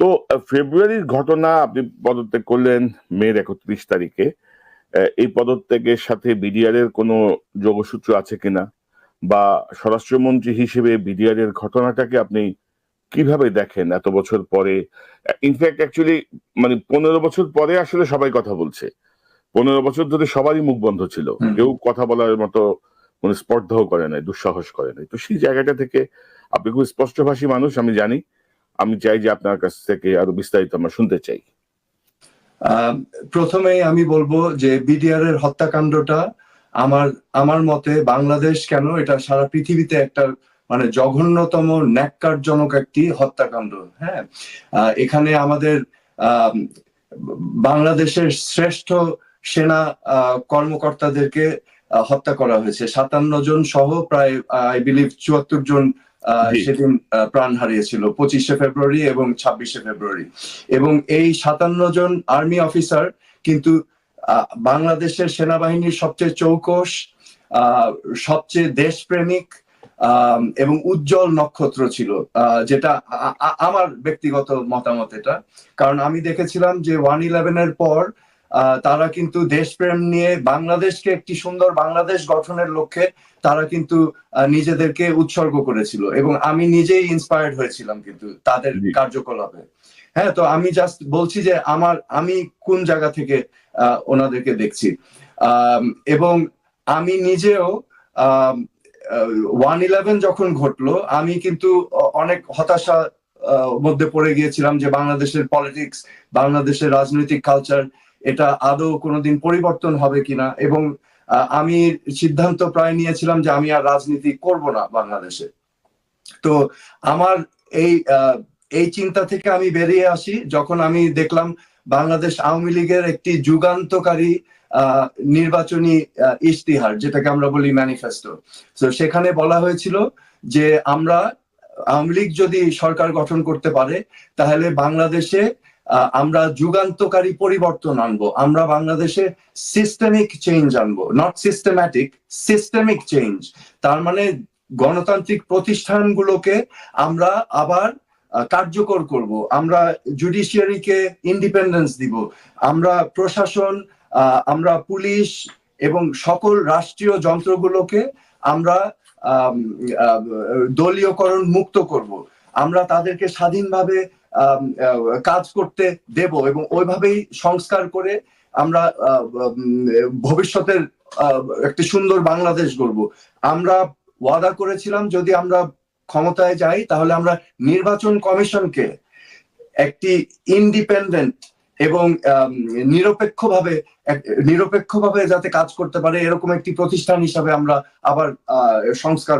তো ফেব্রুয়ারির ঘটনা আপনি পদত্যাগ করলেন মের একত্রিশ তারিখে। এই পদত্যাগের সাথে বিডিআর এর কোনো যোগসূত্র আছে কিনা? বা স্বরাষ্ট্রমন্ত্রী হিসেবে বিডিআর এর ঘটনাটাকে আপনি কীভাবে দেখেন এত বছর পরে? ইনফ্যাক্ট অ্যাকচুয়ালি মানে পনেরো বছর পরে আসলে সবাই কথা বলছে। পনেরো বছর ধরে সবারই মুখ বন্ধ ছিল। কেউ কথা বলার মতো কোনো স্পর্ধাও করে নাই দুঃসাহস করে নাই। তো সেই জায়গাটা থেকে আপনি খুব স্পষ্টভাষী মানুষ আমি জানি। আমি চাই যে আপনার কাছ থেকে আরও বিস্তারিত আমরা শুনতে চাই আহ, প্রথমেই আমি বলব যে বিডিআর এর হত্যাকাণ্ডটা আমার আমার মতে বাংলাদেশ কেন এটা সারা পৃথিবীতে একটা মানে জঘন্যতম ন্যাক্কারজনক একটি হত্যাকাণ্ড হ্যাঁ এখানে আমাদের বাংলাদেশের শ্রেষ্ঠ সেনা কর্মকর্তাদেরকে হত্যা করা হয়েছে সাতান্ন জন সহ প্রায় আই বিলিভ চুয়াত্তর জন আহ। সেদিন প্রাণ হারিয়েছিল পঁচিশে ফেব্রুয়ারি এবং ছাব্বিশে ফেব্রুয়ারি। এবং এই সাতান্ন জন আর্মি অফিসার কিন্তু বাংলাদেশের সেনাবাহিনীর সবচেয়ে চৌকস সবচেয়ে দেশপ্রেমিক আহ, এবং উজ্জ্বল নক্ষত্র ছিল আহ, যেটা আমার ব্যক্তিগত মতামত এটা। কারণ আমি দেখেছিলাম যে ওয়ান ইলেভেনের পর আহ, তারা কিন্তু দেশপ্রেম নিয়ে বাংলাদেশকে একটি সুন্দর বাংলাদেশ গঠনের লক্ষ্যে তারা কিন্তু নিজেদেরকে উৎসর্গ করেছিল এবং আমি নিজেই ইন্সপায়ার্ড হয়েছিলাম কিন্তু তাদের কার্যকলাপে। হ্যাঁ তো আমি জাস্ট বলছি যে আমার আমি কোন জায়গা থেকে আহ, ওনাদেরকে দেখছি? এবং আমি নিজেও ওয়ান ইলেভেন যখন ঘটলো আমি কিন্তু অনেক হতাশা আহ, মধ্যে পড়ে গিয়েছিলাম যে বাংলাদেশের পলিটিক্স বাংলাদেশের রাজনৈতিক কালচার এটা আদৌ কোনোদিন পরিবর্তন হবে কিনা? এবং আমি সিদ্ধান্ত প্রায় নিয়েছিলাম যে আমি আর রাজনীতি করব না বাংলাদেশে। তো আমার এই এই চিন্তা থেকে আমি বেরিয়ে আসি যখন আমি দেখলাম বাংলাদেশ আওয়ামী লীগের একটি যুগান্তকারী নির্বাচনী ইশতিহার, যেটাকে আমরা বলি ম্যানিফেস্টো তো সেখানে বলা হয়েছিল যে আমরা আওয়ামী লীগ যদি সরকার গঠন করতে পারে, তাহলে বাংলাদেশে আমরা যুগান্তকারী পরিবর্তন আনব, আমরা বাংলাদেশে সিস্টেমিক চেঞ্জ আনব নট সিস্টেম্যাটিক সিস্টেমিক চেঞ্জ তার মানে গণতান্ত্রিক প্রতিষ্ঠানগুলোকে আমরা আবার কার্যকর করব। আমরা জুডিশিয়ারিকে ইন্ডিপেন্ডেন্স দিব। আমরা প্রশাসন আমরা পুলিশ এবং সকল রাষ্ট্রীয় যন্ত্রগুলোকে আমরা দলীয়করণ মুক্ত করব। আমরা তাদেরকে স্বাধীনভাবে কাজ করতে দেব এবং ওইভাবেই সংস্কার করে আমরা ভবিষ্যতের একটি সুন্দর বাংলাদেশ গড়ব। আমরা ওয়াদা করেছিলাম যদি আমরা ক্ষমতায় যাই, তাহলে আমরা নির্বাচন কমিশনকে একটি ইন্ডিপেন্ডেন্ট এবং নিরপেক্ষভাবে নিরপেক্ষভাবে যাতে কাজ করতে পারে, এরকম একটি প্রতিষ্ঠান হিসাবে আমরা আবার সংস্কার